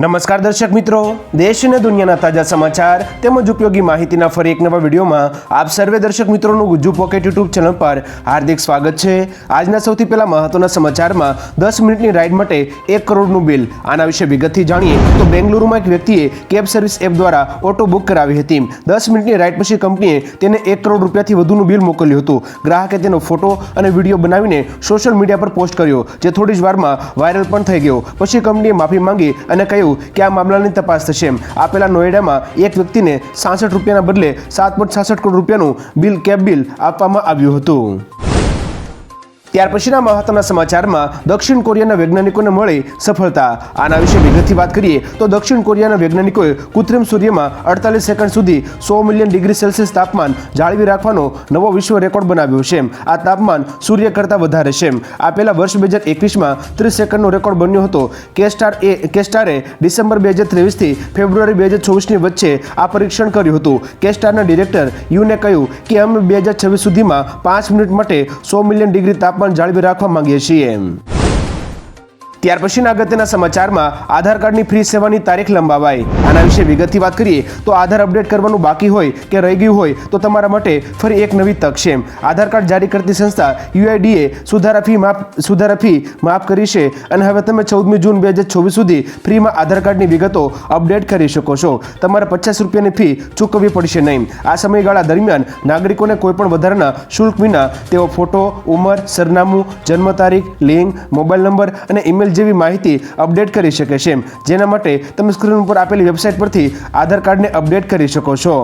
નમસ્કાર દર્શક મિત્રો. દેશ અને દુનિયાના તાજા સમાચાર તેમજ ઉપયોગી માહિતીના ફરી એક નવા વિડીયોમાં આપ સર્વે દર્શક મિત્રોનું ગુજ્જુ પોકેટ યુટ્યુબ ચેનલ પર હાર્દિક સ્વાગત છે. આજના સૌથી પહેલા મહત્વના સમાચારમાં દસ મિનિટની રાઇડ માટે એક કરોડનું બિલ. આના વિશે વિગતથી જાણીએ તો બેંગલુરુમાં એક વ્યક્તિએ કેબ સર્વિસ એપ દ્વારા ઓટો બુક કરાવી હતી. દસ મિનિટની રાઇડ પછી કંપનીએ તેને એક કરોડ રૂપિયાથી વધુનું બિલ મોકલ્યું હતું. ગ્રાહકે તેનો ફોટો અને વીડિયો બનાવીને સોશિયલ મીડિયા પર પોસ્ટ કર્યો, જે થોડી જ વારમાં વાયરલ પણ થઈ ગયો. પછી કંપનીએ માફી માંગી અને કહ્યું કે આ મામલાની તપાસ થશે. એમ આપેલા નોએડામાં એક વ્યક્તિને સાસઠ રૂપિયાના બદલે સાત પોઈન્ટ સાસઠ કરોડ રૂપિયાનું બિલ કેબ બિલ આપવામાં આવ્યું હતું. ત્યાર પછીના મહત્વના સમાચારમાં દક્ષિણ કોરિયાના વૈજ્ઞાનિકોને મળે સફળતા. આના વિશે વિગતથી વાત કરીએ તો દક્ષિણ કોરિયાના વૈજ્ઞાનિકોએ કૃત્રિમ સૂર્યમાં અડતાલીસ સેકન્ડ સુધી સો મિલિયન ડિગ્રી સેલ્સિયસ તાપમાન જાળવી રાખવાનો નવો વિશ્વ રેકોર્ડ બનાવ્યો છે. આ તાપમાન સૂર્ય કરતાં વધારે છે. આ પહેલાં વર્ષ બે હજાર એકવીસમાં ત્રીસ સેકન્ડનો રેકોર્ડ બન્યો હતો. કે સ્ટાર એ, કે સ્ટારે ડિસેમ્બર બે હજાર ત્રેવીસથી ફેબ્રુઆરી બે હજાર ચોવીસની વચ્ચે આ પરીક્ષણ કર્યું હતું. કે સ્ટારના ડિરેક્ટર યુને કહ્યું કે અમે બે હજાર છવ્વીસ સુધીમાં પાંચ મિનિટ માટે સો મિલિયન ડિગ્રી તાપમાન જાળવી રાખવા માંગીએ છીએ. ત્યાર પછીના અગત્યના સમાચારમાં આધાર કાર્ડની ફ્રી સેવાની તારીખ લંબાવાઈ. આના વિશે વિગતથી વાત કરીએ, તો આધાર અપડેટ કરવાનું બાકી હોય કે રહી ગયું હોય, તો તમારા માટે ફરી એક નવી તક છે. આધાર કાર્ડ જારી કરતી સંસ્થા યુઆઈડીએ સુધારા ફી માફ, સુધારા ફી માફ કરી છે અને હવે તમે ચૌદમી જૂન બે હજાર ચોવીસ સુધી ફ્રીમાં આધાર કાર્ડની વિગતો અપડેટ કરી શકો છો. તમારે પચાસ રૂપિયાની ફી ચૂકવવી પડશે નહીં. આ સમયગાળા દરમિયાન નાગરિકોને કોઈપણ વધારાના શુલ્ક વિના તેઓ ફોટો, ઉંમર, સરનામું, જન્મ તારીખ લિંક મોબાઈલ નંબર અને ઈમેલ જેવી માહિતી અપડેટ કરી શકે છે. જેના માટે તમે સ્ક્રીન ઉપર આપેલી વેબસાઇટ પરથી આધાર કાર્ડને અપડેટ કરી શકો છો.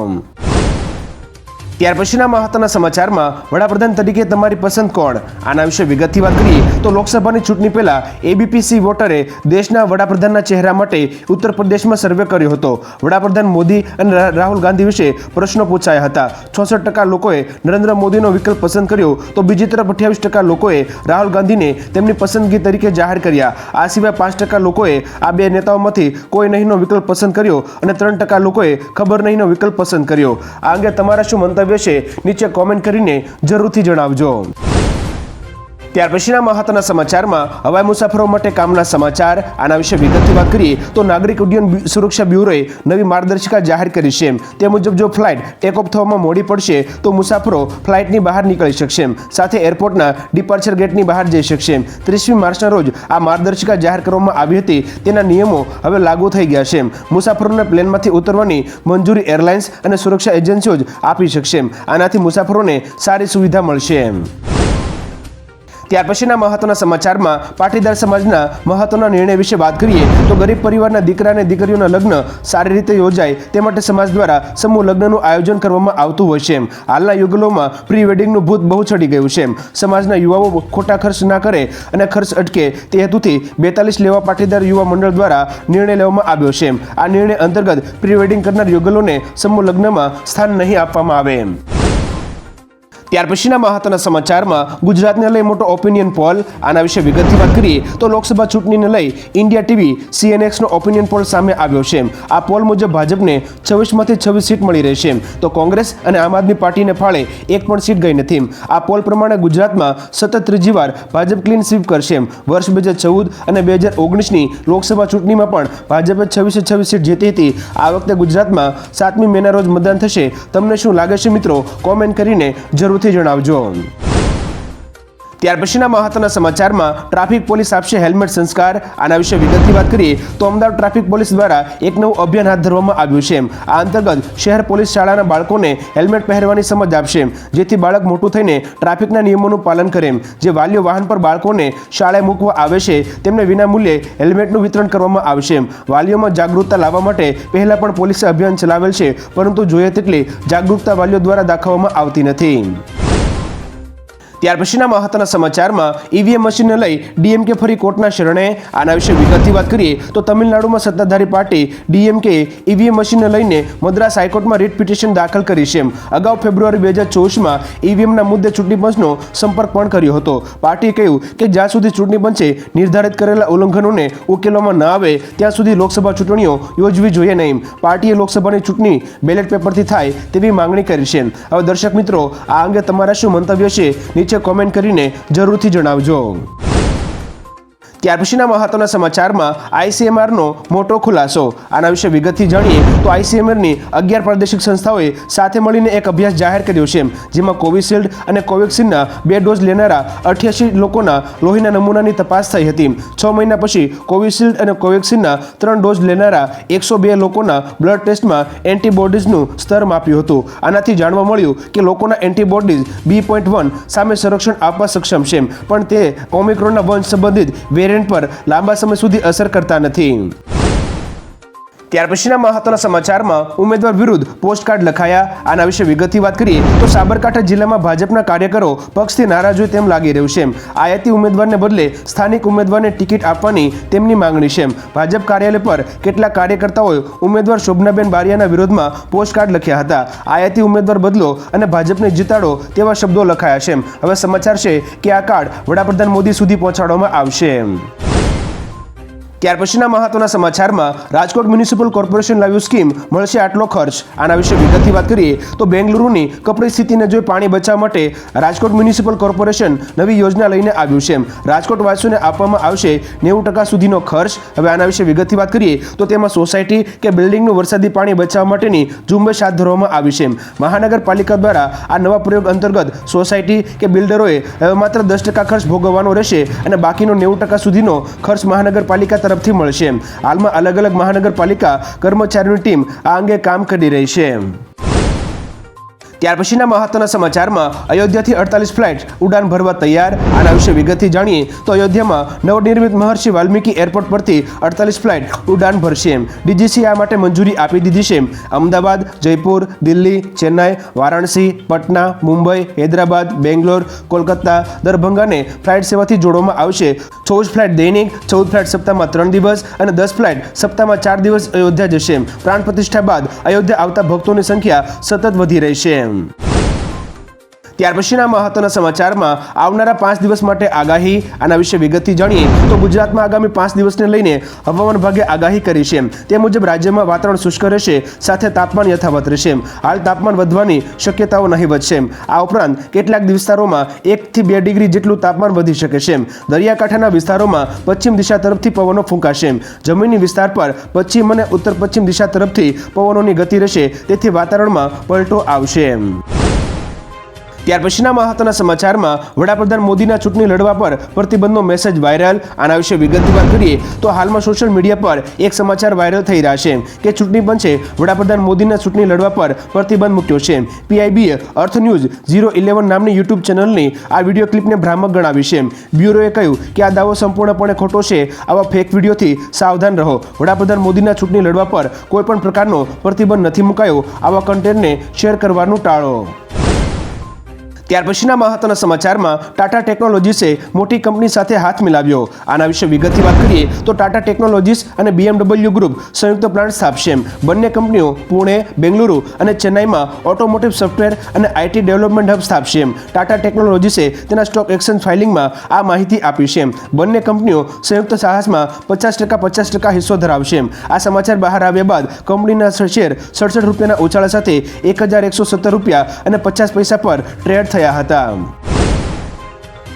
ત્યાર પછીના મહત્વના સમાચારમાં વડાપ્રધાન તરીકે તમારી પસંદ કોણ? આના વિશે વિગતથી વાત કરીએ તો લોકસભાની ચૂંટણી પહેલા એબીપીસી વોટરે દેશના વડાપ્રધાનના ચહેરા માટે ઉત્તર પ્રદેશમાં સર્વે કર્યો હતો. વડાપ્રધાન મોદી અને રાહુલ ગાંધી વિશે પ્રશ્નો પૂછાયા હતા. છોસઠ ટકા લોકોએ નરેન્દ્ર મોદીનો વિકલ્પ પસંદ કર્યો તો બીજી તરફ અઠ્યાવીસ ટકા લોકોએ રાહુલ ગાંધીને તેમની પસંદગી તરીકે જાહેર કર્યા. આ સિવાય પાંચ ટકા લોકોએ આ બે નેતાઓમાંથી કોઈ નહીંનો વિકલ્પ પસંદ કર્યો અને ત્રણ ટકા લોકોએ ખબર નહીંનો વિકલ્પ પસંદ કર્યો. આ અંગે તમારા શું મંતવ્ય છે નીચે કોમેન્ટ કરીને જરૂરથી જણાવજો. ત્યાર પછીના મહત્વના સમાચારમાં હવાઈ મુસાફરો માટે કામના સમાચાર. આના વિશે વિગતથી વાત કરીએ તો નાગરિક ઉડ્ડયન સુરક્ષા બ્યુરોએ નવી માર્ગદર્શિકા જાહેર કરી છે. તે મુજબ જો ફ્લાઇટ ટેક ઓફ થવામાં મોડી પડશે, તો મુસાફરો ફ્લાઇટની બહાર નીકળી શકશે. સાથે એરપોર્ટના ડિપાર્ચર ગેટની બહાર જઈ શકશે. ત્રીસમી માર્ચના રોજ આ માર્ગદર્શિકા જાહેર કરવામાં આવી હતી. તેના નિયમો હવે લાગુ થઈ ગયા છે. મુસાફરોને પ્લેનમાંથી ઉતરવાની મંજૂરી એરલાઇન્સ અને સુરક્ષા એજન્સીઓ જ આપી શકશે. આનાથી મુસાફરોને સારી સુવિધા મળશે. ત્યાર પછીના મહત્વના સમાચારમાં પાટીદાર સમાજના મહત્વના નિર્ણય વિશે વાત કરીએ તો ગરીબ પરિવારના દીકરા અને દીકરીઓના લગ્ન સારી રીતે યોજાય તે માટે સમાજ દ્વારા સમૂહ લગ્નનું આયોજન કરવામાં આવતું હોય છે. હાલના યુગલોમાં પ્રી વેડિંગનું ભૂત બહુ ચડી ગયું છે. સમાજના યુવાઓ ખોટા ખર્ચ ના કરે અને ખર્ચ અટકે તે હેતુથી બેતાલીસ લેવા પાટીદાર યુવા મંડળ દ્વારા નિર્ણય લેવામાં આવ્યો છે. આ નિર્ણય અંતર્ગત પ્રી વેડિંગ કરનાર યુગલોને સમૂહ લગ્નમાં સ્થાન નહીં આપવામાં આવે. ત્યાર પછીના મહત્વના સમાચારમાં ગુજરાતને લઈ મોટો ઓપિનિયન પોલ આના વિશે વિગતથી વાત કરીએ તો લોકસભા ચૂંટણીને લઈ ઇન્ડિયા ટીવી સીએનએક્સનો ઓપિનિયન પોલ સામે આવ્યો છે. આ પોલ મુજબ ભાજપને છવ્વીસમાંથી છવ્વીસ સીટ મળી રહેશે તો કોંગ્રેસ અને આમ આદમી પાર્ટીને ફાળે એક પણ સીટ ગઈ નથી. આ પોલ પ્રમાણે ગુજરાતમાં સતત ત્રીજી વાર ભાજપ ક્લીન સ્વીપ કરશે. વર્ષ બે હજાર ચૌદ અને બે હજાર ઓગણીસની લોકસભા ચૂંટણીમાં પણ ભાજપે છવ્વીસે છવ્વીસ સીટ જીતી હતી. આ વખતે ગુજરાતમાં સાતમી મેના રોજ મતદાન થશે. તમને શું લાગે છે મિત્રો? કોમેન્ટ કરીને જરૂરથી જણાવજો. ત્યાર પછીના મહત્વના સમાચારમાં ટ્રાફિક પોલીસ આપશે હેલ્મેટ સંસ્કાર. આના વિશે વિગતની વાત કરીએ તો અમદાવાદ ટ્રાફિક પોલીસ દ્વારા એક નવું અભિયાન હાથ ધરવામાં આવ્યું છે. આ અંતર્ગત શહેર પોલીસ શાળાના બાળકોને હેલ્મેટ પહેરવાની સમજ આપશે, જેથી બાળક મોટું થઈને ટ્રાફિકના નિયમોનું પાલન કરે. જે વાલીઓ વાહન પર બાળકોને શાળાએ મૂકવા આવે છે, તેમને વિનામૂલ્યે હેલ્મેટનું વિતરણ કરવામાં આવશે. વાલીઓમાં જાગૃતતા લાવવા માટે પહેલાં પણ પોલીસે અભિયાન ચલાવેલ છે, પરંતુ જોઈએ તેટલી જાગૃતતા વાલીઓ દ્વારા દાખવવામાં આવતી નથી. ત્યાર પછીના મહત્વના સમાચારમાં ઈવીએમ મશીનને લઈ ડીએમકે ફરી કોર્ટના શરણે. આના વિશે વિગતથી વાત કરીએ તો તમિલનાડુમાં સત્તાધારી પાર્ટી ડીએમકે ઈવીએમ મશીનને લઈને મદ્રાસ હાઈકોર્ટમાં રીટ પિટિશન દાખલ કરી છે અગાઉ ફેબ્રુઆરી બે હજાર ચોવીસમાં ઈવીએમના મુદ્દે ચૂંટણી પંચનો સંપર્ક પણ કર્યો હતો. પાર્ટીએ કહ્યું કે જ્યાં સુધી ચૂંટણી પંચે નિર્ધારિત કરેલા ઉલ્લંઘનોને ઉકેલવામાં ન આવે, ત્યાં સુધી લોકસભા ચૂંટણીઓ યોજવી જોઈએ નહીં પાર્ટીએ લોકસભાની ચૂંટણી બેલેટ પેપરથી થાય તેવી માંગણી કરી છે હવે દર્શક મિત્રો, આ અંગે તમારા શું મંતવ્ય છે? નીચે કોમેન્ટ કરીને જરૂરથી જણાવજો. ત્યાર પછીના મહત્વના સમાચારમાં આઈસીએમઆરનો મોટો ખુલાસો. આના વિશે વિગતથી જાણીએ તો આઈસીએમઆરની અગિયાર પ્રાદેશિક સંસ્થાઓએ સાથે મળીને એક અભ્યાસ જાહેર કર્યો છે, જેમાં કોવિશિલ્ડ અને કોવેક્સિનના બે ડોઝ લેનારા અઠ્યાસી લોકોના લોહીના નમૂનાની તપાસ થઈ હતી. છ મહિના પછી કોવિશિલ્ડ અને કોવેક્સિનના ત્રણ ડોઝ લેનારા એકસો બે લોકોના બ્લડ ટેસ્ટમાં એન્ટીબોડીઝનું સ્તર માપ્યું હતું. આનાથી જાણવા મળ્યું કે લોકોના એન્ટીબોડીઝ બી પોઈન્ટ વન સામે સંરક્ષણ આપવા સક્ષમ છે, પણ તે ઓમિક્રોનના વંશ સંબંધિત વેરિયન્ટ પર લાંબા સમય સુધી અસર કરતા નથી. ત્યાર પછીના મહત્વના સમાચારમાં ઉમેદવાર વિરુદ્ધ પોસ્ટકાર્ડ લખાયા. આના વિશે વિગતથી વાત કરીએ તો સાબરકાંઠા જિલ્લામાં ભાજપના કાર્યકરો પક્ષથી નારાજ હોય તેમ લાગી રહ્યું છે. આયાતી ઉમેદવારને બદલે સ્થાનિક ઉમેદવારને ટિકિટ આપવાની તેમની માંગણી છે. ભાજપ કાર્યાલય પર કેટલાક કાર્યકર્તાઓએ ઉમેદવાર શોભનાબેન બારિયાના વિરોધમાં પોસ્ટકાર્ડ લખ્યા હતા. આયાતી ઉમેદવાર બદલો અને ભાજપને જીતાડો તેવા શબ્દો લખાયા છે. હવે સમાચાર છે કે આ કાર્ડ વડાપ્રધાન મોદી સુધી પહોંચાડવામાં આવશે. ત્યાર પછીના મહત્વના સમાચારમાં રાજકોટ મ્યુનિસિપલ કોર્પોરેશન લાવ્યું સ્કીમ. મળશે આટલો ખર્ચ. આના વિશે વિગતથી વાત કરીએ તો બેંગલુરુની કપડી સ્થિતિને જોઈ પાણી બચાવવા માટે રાજકોટ મ્યુનિસિપલ કોર્પોરેશન નવી યોજના લઈને આવ્યું છે રાજકોટ વાસીઓને આપવામાં આવશે નેવું ટકા સુધીનો ખર્ચ. હવે આના વિશે વિગતથી વાત કરીએ તો તેમાં સોસાયટી કે બિલ્ડિંગનું વરસાદી પાણી બચાવવા માટેની ઝુંબેશ હાથ ધરવામાં આવી છે મહાનગરપાલિકા દ્વારા આ નવા પ્રયોગ અંતર્ગત સોસાયટી કે બિલ્ડરોએ હવે માત્ર દસ ટકા ખર્ચ ભોગવવાનો રહેશે અને બાકીનો નેવું ટકા સુધીનો ખર્ચ મહાનગરપાલિકા તરફથી મળશે હાલમાં અલગ અલગ મહાનગરપાલિકા કર્મચારીઓની ટીમ આ અંગે કામ કરી રહી છે ત્યાર પછીના મહત્વના સમાચારમાં અયોધ્યાથી અડતાલીસ ફ્લાઇટ ઉડાન ભરવા તૈયાર. આના વિશે વિગતથી જાણીએ તો અયોધ્યામાં નવનિર્મિત મહર્ષિ વાલ્મીકી એરપોર્ટ પરથી અડતાલીસ ફ્લાઇટ ઉડાન ભરશે ડીજીસી આ માટે મંજૂરી આપી દીધી છે અમદાવાદ, જયપુર, દિલ્હી, ચેન્નાઈ, વારાણસી, પટના, મુંબઈ, હૈદરાબાદ, બેંગ્લોર, કોલકાતા, દરભંગાને ફ્લાઇટ સેવાથી જોડવામાં આવશે. ચોવીસ ફ્લાઇટ દૈનિક, ચૌદ ફ્લાઇટ સપ્તાહમાં ત્રણ દિવસ અને દસ ફ્લાઇટ સપ્તાહમાં ચાર દિવસ અયોધ્યા જશે પ્રાણ પ્રતિષ્ઠા બાદ અયોધ્યા આવતા ભક્તોની સંખ્યા સતત વધી રહી છે time. ત્યાર પછીના મહત્વના સમાચારમાં આવનારા પાંચ દિવસ માટે આગાહી, આના વિશે વિગતથી જાણીએ તો ગુજરાતમાં આગામી પાંચ દિવસને લઈને હવામાન વિભાગે આગાહી કરી છે. તે મુજબ રાજ્યમાં વાતાવરણ શુષ્ક રહેશે, સાથે તાપમાન યથાવત રહેશે. હાલ તાપમાન વધવાની શક્યતાઓ નહીવત છે. આ ઉપરાંત કેટલાક વિસ્તારોમાં એકથી બે ડિગ્રી જેટલું તાપમાન વધી શકે છે. દરિયાકાંઠાના વિસ્તારોમાં પશ્ચિમ દિશા તરફથી પવનો ફૂંકાશે. જમીનની વિસ્તાર પર પશ્ચિમ અને ઉત્તર પશ્ચિમ દિશા તરફથી પવનોની ગતિ રહેશે. તેથી વાતાવરણમાં પલટો આવશે. ત્યાર પછીના મહત્વના સમાચારમાં વડાપ્રધાન મોદીના ચૂંટણી લડવા પર પ્રતિબંધનો મેસેજ વાયરલ આના વિશે વિગતની વાત કરીએ તો હાલમાં સોશિયલ મીડિયા પર એક સમાચાર વાયરલ થઈ રહ્યા છે કે ચૂંટણી પંચે વડાપ્રધાન મોદીના ચૂંટણી લડવા પર પ્રતિબંધ મૂક્યો છે. પીઆઈબીએ અર્થ ન્યૂઝ ઝીરો ઇલેવન નામની યુટ્યુબ ચેનલની આ વીડિયો ક્લિપને ભ્રામક ગણાવી છે. બ્યુરોએ કહ્યું કે આ દાવો સંપૂર્ણપણે ખોટો છે. આવા ફેક વિડીયોથી સાવધાન રહો. વડાપ્રધાન મોદીના ચૂંટણી લડવા પર કોઈપણ પ્રકારનો પ્રતિબંધ નથી મુકાયો. આવા કન્ટેન્ટને શેર કરવાનું ટાળો. ત્યાર પછીના મહત્વના સમાચારમાં ટાટા ટેકનોલોજીસે મોટી કંપની સાથે હાથ મિલાવ્યો. આના વિશે વિગતથી વાત કરીએ તો ટાટા ટેકનોલોજીસ અને બીએમડબલ્યુ ગ્રુપ સંયુક્ત પ્લાન્ટ સ્થાપશે બંને કંપનીઓ પુણે, બેંગલુરુ અને ચેન્નાઈમાં ઓટોમોટિવ સોફ્ટવેર અને આઈટી ડેવલપમેન્ટ હબ સ્થાપશે ટાટા ટેકનોલોજીસે તેના સ્ટોક એક્સચેન્જ ફાઇલિંગમાં આ માહિતી આપી છે બંને કંપનીઓ સંયુક્ત સાહસમાં પચાસ ટકા પચાસ ટકા હિસ્સો ધરાવશે આ સમાચાર બહાર આવ્યા બાદ કંપનીના શેર સડસઠ રૂપિયાના ઉછાળા સાથે એક હજાર એકસો સત્તર રૂપિયા અને પચાસ પૈસા પર ટ્રેડ થયા હતા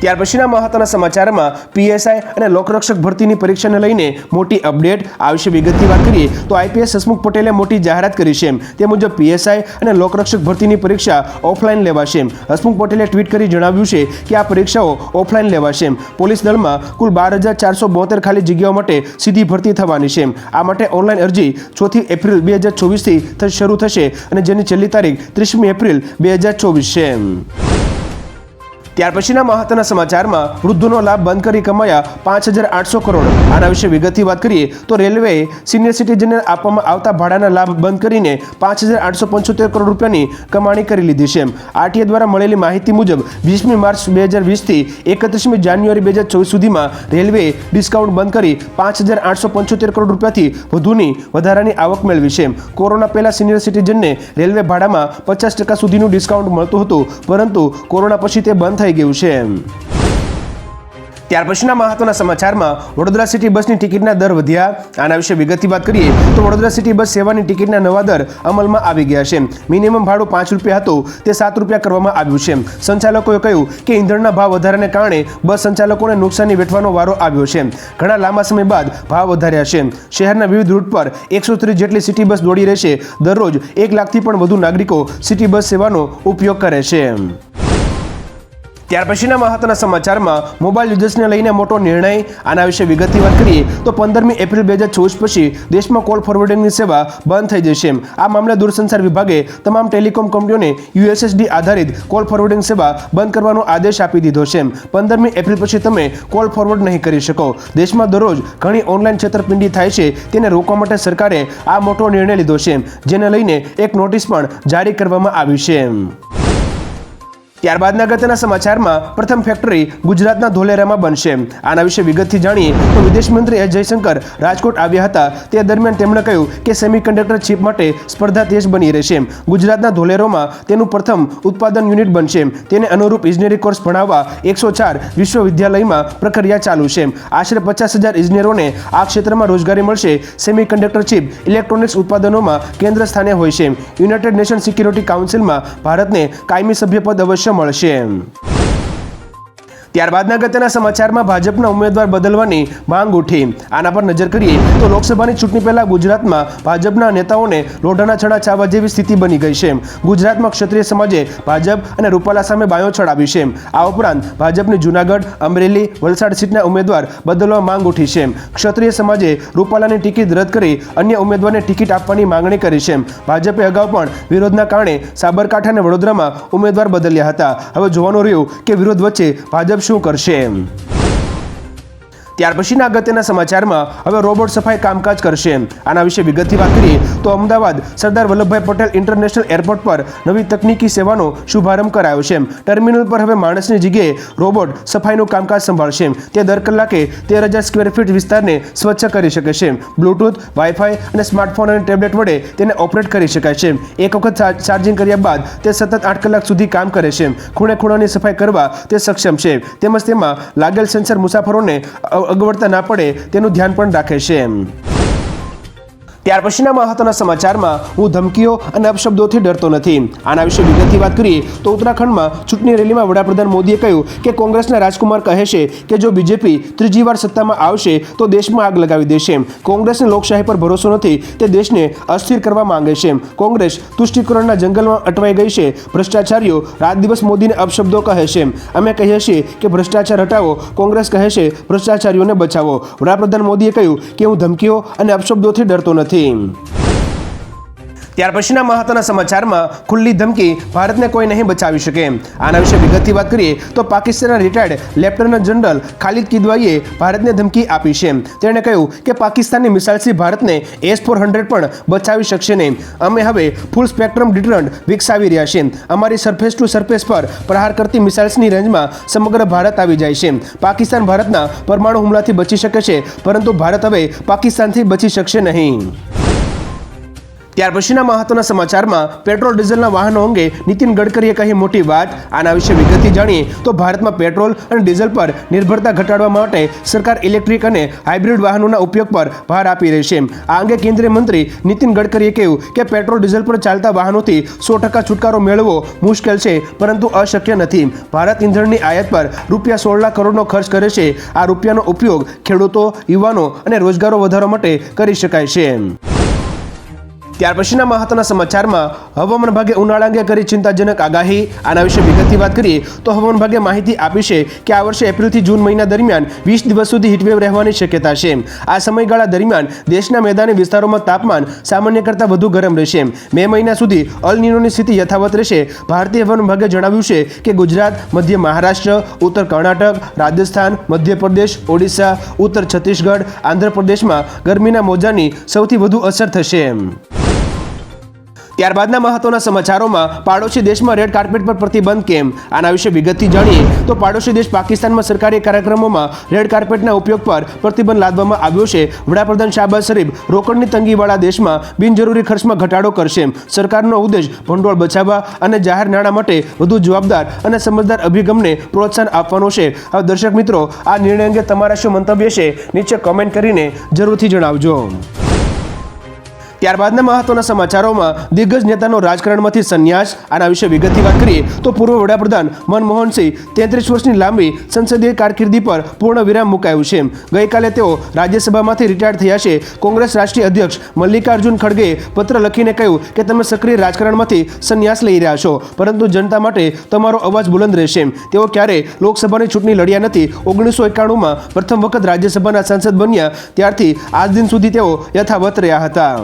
ત્યાર પછીના મહત્વના સમાચારમાં પીએસઆઈ અને લોકરક્ષક ભરતીની પરીક્ષાને લઈને મોટી અપડેટ આ વિશે વિગતથી વાત કરીએ તો આઈપીએસ હસમુખ પટેલે મોટી જાહેરાત કરી છે તે મુજબ પીએસઆઈ અને લોકરક્ષક ભરતીની પરીક્ષા ઓફલાઈન લેવાશે હસમુખ પટેલે ટ્વીટ કરી જણાવ્યું છે કે આ પરીક્ષાઓ ઓફલાઈન લેવાશે પોલીસ દળમાં કુલ બાર હજાર ચારસો બોતેર ખાલી જગ્યાઓ માટે સીધી ભરતી થવાની છે આ માટે ઓનલાઈન અરજી ચોથી એપ્રિલ બે હજાર ચોવીસથી શરૂ થશે અને જેની છેલ્લી તારીખ ત્રીસમી એપ્રિલ બે હજાર ચોવીસ છે ત્યાર પછીના મહત્વના સમાચારમાં વૃદ્ધોનો લાભ બંધ કરી કમાયા પાંચ હજાર આઠસો કરોડ. આના વિશે વિગતથી વાત કરીએ તો રેલવેએ સિનિયર સિટીઝનને આપવામાં આવતા ભાડાના લાભ બંધ કરીને પાંચ હજાર આઠસો પંચોતેર કરોડ રૂપિયાની કમાણી કરી લીધી છે. આરટીએ દ્વારા મળેલી માહિતી મુજબ, વીસમી માર્ચ બે હજાર વીસથી એકત્રીસમી જાન્યુઆરી બે હજાર ચોવીસ સુધીમાં રેલવેએ ડિસ્કાઉન્ટ બંધ કરી પાંચ હજાર આઠસો પંચોતેર કરોડ રૂપિયાથી વધુની વધારાની આવક મેળવી છે. કોરોના પહેલાં સિનિયર સિટીઝનને રેલવે ભાડામાં પચાસ ટકા સુધીનું ડિસ્કાઉન્ટ મળતું હતું, પરંતુ કોરોના પછી તે બંધ થઈ ગયું છે. ત્યાર પછીના મહત્વના સમાચારમાં વડોદરા સિટી બસની ટિકિટના દર વધ્યા. આના વિશે વિગતથી વાત કરીએ તો વડોદરા સિટી બસ સેવાની ટિકિટના નવા દર અમલમાં આવી ગયા છે. મિનિમમ ભાડું પાંચ રૂપિયા હતું, તે સાત રૂપિયા કરવામાં આવ્યું છે. સંચાલકોએ કહ્યું કે ઈંધણના ભાવ વધારાને કારણે બસ સંચાલકોને નુકસાની વેઠવાનો વારો આવ્યો છે. ઘણા લાંબા સમય બાદ ભાવ વધાર્યા છે. શહેરના વિવિધ રૂટ પર એકસો ત્રીસ જેટલી સિટી બસ દોડી રહેશે. દરરોજ એક લાખથી પણ વધુ નાગરિકો સિટી બસ સેવાનો ઉપયોગ કરે છે. ત્યાર પછીના મહત્વના સમાચારમાં મોબાઈલ યુઝર્સને લઈને મોટો નિર્ણય, આના વિશે વિગતની વાત કરીએ, તો પંદરમી એપ્રિલ બે હજાર ચોવીસ પછી દેશમાં કોલ ફોરવર્ડિંગની સેવા બંધ થઈ જશે. આ મામલે દૂરસંચાર વિભાગે તમામ ટેલિકોમ કંપનીઓને યુએસએસડી આધારિત કોલ ફોરવર્ડિંગ સેવા બંધ કરવાનો આદેશ આપી દીધો છે. પંદરમી એપ્રિલ પછી તમે કોલ ફોરવર્ડ નહીં કરી શકો. દેશમાં દરરોજ ઘણી ઓનલાઈન છેતરપિંડી થાય છે, તેને રોકવા માટે સરકારે આ મોટો નિર્ણય લીધો છે, જેને લઈને એક નોટિસ પણ જારી કરવામાં આવી છે. ત્યારબાદના અગત્યના સમાચારમાં પ્રથમ ફેક્ટરી ગુજરાતના ધોલેરામાં બનશે. આના વિશે વિગતથી જાણીએ તો વિદેશ મંત્રી એસ જયશંકર રાજકોટ આવ્યા હતા. તે દરમિયાન તેમણે કહ્યું કે સેમિકન્ડક્ટર ચિપ માટે સ્પર્ધા તેજ બની રહેશે. ગુજરાતના ધોલેરોમાં તેનું પ્રથમ ઉત્પાદન યુનિટ બનશે. તેને અનુરૂપ ઇજનેરી કોર્સ ભણાવવા એકસો ચાર વિશ્વવિદ્યાલયમાં પ્રક્રિયા ચાલુ છે. આશરે પચાસ હજાર ઇજનેરોને આ ક્ષેત્રમાં રોજગારી મળશે. સેમિકન્ડક્ટર ચિપ ઇલેક્ટ્રોનિક્સ ઉત્પાદનોમાં કેન્દ્ર સ્થાને હોય છે. યુનાઇટેડ નેશન સિક્યુરિટી કાઉન્સિલમાં ભારતને કાયમી સભ્યપદ અવશ્ય મળશે ત્યારબાદના અગત્યના સમાચારમાં ભાજપના ઉમેદવાર બદલવાની માંગ ઉઠી. આના પર નજર કરીએ તો લોકસભાની ચૂંટણી પહેલા ગુજરાતમાં ભાજપના નેતાઓને લોઢાના છડા ચાવવા જેવી સ્થિતિ બની ગઈ છે. ગુજરાતમાં ક્ષત્રિય સમાજે ભાજપ અને રૂપાલા સામે બાયો ચડાવી છે. આ ઉપરાંત ભાજપની જૂનાગઢ, અમરેલી, વલસાડ સીટના ઉમેદવાર બદલવા માંગ ઉઠી છે. ક્ષત્રિય સમાજે રૂપાલાની ટિકિટ રદ કરી અન્ય ઉમેદવારને ટિકિટ આપવાની માંગણી કરી છે. ભાજપે અગાઉ પણ વિરોધના કારણે સાબરકાંઠા અને વડોદરામાં ઉમેદવાર બદલ્યા હતા. હવે જોવાનું રહ્યું કે વિરોધ વચ્ચે ભાજપ શું કરશે ત્યાર પછીના અગત્યના સમાચારમાં હવે રોબોટ સફાઈ કામકાજ કરશે. આના વિશે વિગતથી વાત કરીએ તો અમદાવાદ સરદાર વલ્લભભાઈ પટેલ ઇન્ટરનેશનલ એરપોર્ટ પર નવી તકનીકી સેવાનો શુભારંભ કરાયો છે. ટર્મિનલ પર હવે માણસની જગ્યાએ રોબોટ સફાઈનું કામકાજ સંભાળશે. તે દર કલાકે તેર હજાર સ્ક્વેર ફીટ વિસ્તારને સ્વચ્છ કરી શકે છે. બ્લૂટૂથ, વાઈફાઈ અને સ્માર્ટફોન અને ટેબ્લેટ વડે તેને ઓપરેટ કરી શકાય છે. એક વખત ચાર્જિંગ કર્યા બાદ તે સતત આઠ કલાક સુધી કામ કરે છે. ખૂણે ખૂણાની સફાઈ કરવા તે સક્ષમ છે. તેમજ તેમાં લાગેલ સેન્સર મુસાફરોને અગવડતા ના પડે તેનું ધ્યાન પણ રાખે છે ત્યાર પછીના મહત્વના સમાચારમાં હું ધમકીઓ અને અપશબ્દોથી ડરતો નથી. આના વિશે વિગતથી વાત કરીએ તો ઉત્તરાખંડમાં ચૂંટણી રેલીમાં વડાપ્રધાન મોદીએ કહ્યું કે કોંગ્રેસના રાજકુમાર કહે છે કે જો બીજેપી ત્રીજી વાર સત્તામાં આવશે તો દેશમાં આગ લગાવી દેશે. કોંગ્રેસને લોકશાહી પર ભરોસો નથી, તે દેશને અસ્થિર કરવા માંગે છે. કોંગ્રેસ તુષ્ટિકરણના જંગલમાં અટવાઈ ગઈ છે. ભ્રષ્ટાચારીઓ રાત દિવસ મોદીને અપશબ્દો કહે છે. અમે કહીએ છીએ કે ભ્રષ્ટાચાર હટાવો, કોંગ્રેસ કહે છે ભ્રષ્ટાચારીઓને બચાવો. વડાપ્રધાન મોદીએ કહ્યું કે હું ધમકીઓ અને અપશબ્દોથી ડરતો નથી. team. ત્યાર પછીના મહત્વના સમાચારમાં ખુલ્લી ધમકી ભારતને કોઈ નહીં બચાવી શકે. આના વિશે વિગતથી વાત કરીએ તો પાકિસ્તાનના રિટાયર્ડ લેફ્ટનન્ટ જનરલ ખાલિદ કિદવાઈએ ભારતને ધમકી આપી છે. તેણે કહ્યું કે પાકિસ્તાનની મિસાઇલથી ભારતને એસ ફોર હંડ્રેડ પણ બચાવી શકશે નહીં. અમે હવે ફૂલ સ્પેક્ટ્રમ ડિટરન્ટ વિકસાવી રહ્યા છે અમારી સરફેસ ટુ સરફેસ પર પ્રહાર કરતી મિસાઇલ્સની રેન્જમાં સમગ્ર ભારત આવી જાય છે. પાકિસ્તાન ભારતના પરમાણુ હુમલાથી બચી શકે છે, પરંતુ ભારત હવે પાકિસ્તાનથી બચી શકશે નહીં. ત્યાર પછીના મહત્વના સમાચારમાં પેટ્રોલ, ડીઝલના વાહનો અંગે નીતિન ગડકરીએ કહી મોટી વાત. આના વિશે વિગતથી જાણીએ તો ભારતમાં પેટ્રોલ અને ડીઝલ પર નિર્ભરતા ઘટાડવા માટે સરકાર ઇલેક્ટ્રિક અને હાઇબ્રિડ વાહનોના ઉપયોગ પર ભાર આપી રહી છે. આ અંગે કેન્દ્રીય મંત્રી નીતિન ગડકરીએ કહ્યું કે પેટ્રોલ, ડીઝલ પર ચાલતા વાહનોથી સો ટકા છુટકારો મેળવવો મુશ્કેલ છે, પરંતુ અશક્ય નથી. ભારત ઇંધણની આયાત પર રૂપિયા સોળ લાખ કરોડનો ખર્ચ કરે છે. આ રૂપિયાનો ઉપયોગ ખેડૂતો, યુવાનો અને રોજગારો વધારવા માટે કરી શકાય છે. ત્યાર પછીના મહત્વના સમાચારમાં હવામાન વિભાગે ઉનાળા અંગે કરી ચિંતાજનક આગાહી. આના વિશે વિગતથી વાત કરીએ તો હવામાન વિભાગે માહિતી આપી છે કે આ વર્ષે એપ્રિલથી જૂન મહિના દરમિયાન વીસ દિવસ સુધી હીટવેવ રહેવાની શક્યતા છે. આ સમયગાળા દરમિયાન દેશના મેદાની વિસ્તારોમાં તાપમાન સામાન્ય કરતાં વધુ ગરમ રહેશે. મે મહિના સુધી અલ નીનોની સ્થિતિ યથાવત રહેશે. ભારતીય હવામાન વિભાગે જણાવ્યું છે કે ગુજરાત, મધ્ય મહારાષ્ટ્ર, ઉત્તર કર્ણાટક, રાજસ્થાન, મધ્યપ્રદેશ, ઓડિશા, ઉત્તર છત્તીસગઢ, આંધ્રપ્રદેશમાં ગરમીના મોજાની સૌથી વધુ અસર થશે ત્યારબાદના મહત્વના સમાચારોમાં પાડોશી દેશમાં રેડ કાર્પેટ પર પ્રતિબંધ કેમ? આના વિશે વિગતથી જાણીએ તો પાડોશી દેશ પાકિસ્તાનમાં સરકારી કાર્યક્રમોમાં રેડ કાર્પેટના ઉપયોગ પર પ્રતિબંધ લાદવામાં આવ્યો છે. વડાપ્રધાન શાહબાઝ શરીફ રોકડની તંગીવાળા દેશમાં બિનજરૂરી ખર્ચમાં ઘટાડો કરશે. સરકારનો ઉદ્દેશ ભંડોળ બચાવવા અને જાહેર નાણાં માટે વધુ જવાબદાર અને સમજદાર અભિગમને પ્રોત્સાહન આપવાનો છે. હવે દર્શક મિત્રો, આ નિર્ણય અંગે તમારા શું મંતવ્ય છે? નીચે કમેન્ટ કરીને જરૂરથી જણાવજો. ત્યારબાદના મહત્વના સમાચારોમાં દિગ્ગજ નેતાનો રાજકારણમાંથી સંન્યાસ, આના વિશે વિગતની વાત કરીએ તો પૂર્વ વડાપ્રધાન મનમોહનસિંહ તેત્રીસ વર્ષની લાંબી સંસદીય કારકિર્દી પર પૂર્ણ વિરામ મુકાયું છે. ગઈકાલે તેઓ રાજ્યસભામાંથી રિટાયર થયા છે. કોંગ્રેસ રાષ્ટ્રીય અધ્યક્ષ મલ્લિકાર્જુન ખડગેએ પત્ર લખીને કહ્યું કે તમે સક્રિય રાજકારણમાંથી સંન્યાસ લઈ રહ્યા છો, પરંતુ જનતા માટે તમારો અવાજ બુલંદ રહેશે. તેઓ ક્યારે લોકસભાની ચૂંટણી લડ્યા નથી, ઓગણીસો એકાણુંમાં પ્રથમ વખત રાજ્યસભાના સાંસદ બન્યા, ત્યારથી આજ દિન સુધી તેઓ યથાવત રહ્યા હતા.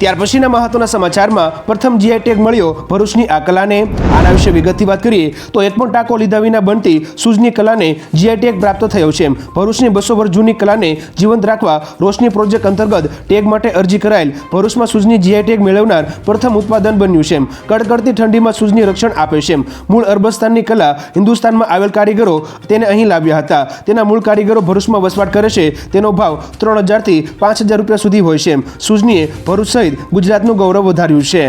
ત્યાર પછીના મહત્વના સમાચારમાં પ્રથમ જીઆઈ ટેગ મળ્યો ભરૂચની આ કલાને. આના વિશે વિગતથી વાત કરીએ તો એક પણ ટાંકો લીધા વિના બનતી સૂઝની કલાને જીઆઈ ટેગ પ્રાપ્ત થયો છે. ભરૂચની બસો વર્ષ જૂની કલાને જીવંત રાખવા રોશની પ્રોજેક્ટ અંતર્ગત ટેગ માટે અરજી કરાયેલ. ભરૂચમાં સૂઝની જીઆઈ ટેગ મેળવનાર પ્રથમ ઉત્પાદન બન્યું છે. કડકડતી ઠંડીમાં સૂઝની રક્ષણ આપે છે. મૂળ અરબસ્તાનની કલા હિન્દુસ્તાનમાં આવેલ કારીગરો તેને અહીં લાવ્યા હતા. તેના મૂળ કારીગરો ભરૂચમાં વસવાટ કરે છે. તેનો ભાવ ત્રણ હજારથી પાંચ હજાર રૂપિયા સુધી હોય છે. સૂઝનીએ ભરૂચ સહિત ગુજરાતનું ગૌરવ વધાર્યું છે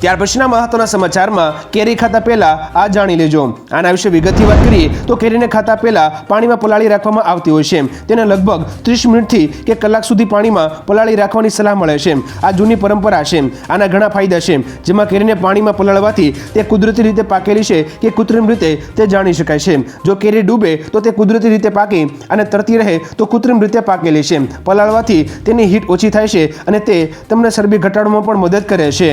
ત્યાર પછીના મહત્વના સમાચારમાં કેરી ખાતા પહેલા આ જાણી લેજો. આના વિશે વિગતથી વાત કરીએ તો કેરીને ખાતા પહેલા પાણીમાં પલાળી રાખવામાં આવતી હોય છે. તેને લગભગ ત્રીસ મિનિટથી કે કલાક સુધી પાણીમાં પલાળી રાખવાની સલાહ મળે છે. આ જૂની પરંપરા છે. આના ઘણા ફાયદા છે. જેમાં કેરીને પાણીમાં પલાળવાથી તે કુદરતી રીતે પાકેલી છે કે કૃત્રિમ રીતે તે જાણી શકાય છે. જો કેરી ડૂબે તો તે કુદરતી રીતે પાકે અને તરતી રહે તો કૃત્રિમ રીતે પાકેલી છે. પલાળવાથી તેની હીટ ઓછી થાય છે અને તે તમને ચરબી ઘટાડવામાં પણ મદદ કરે છે.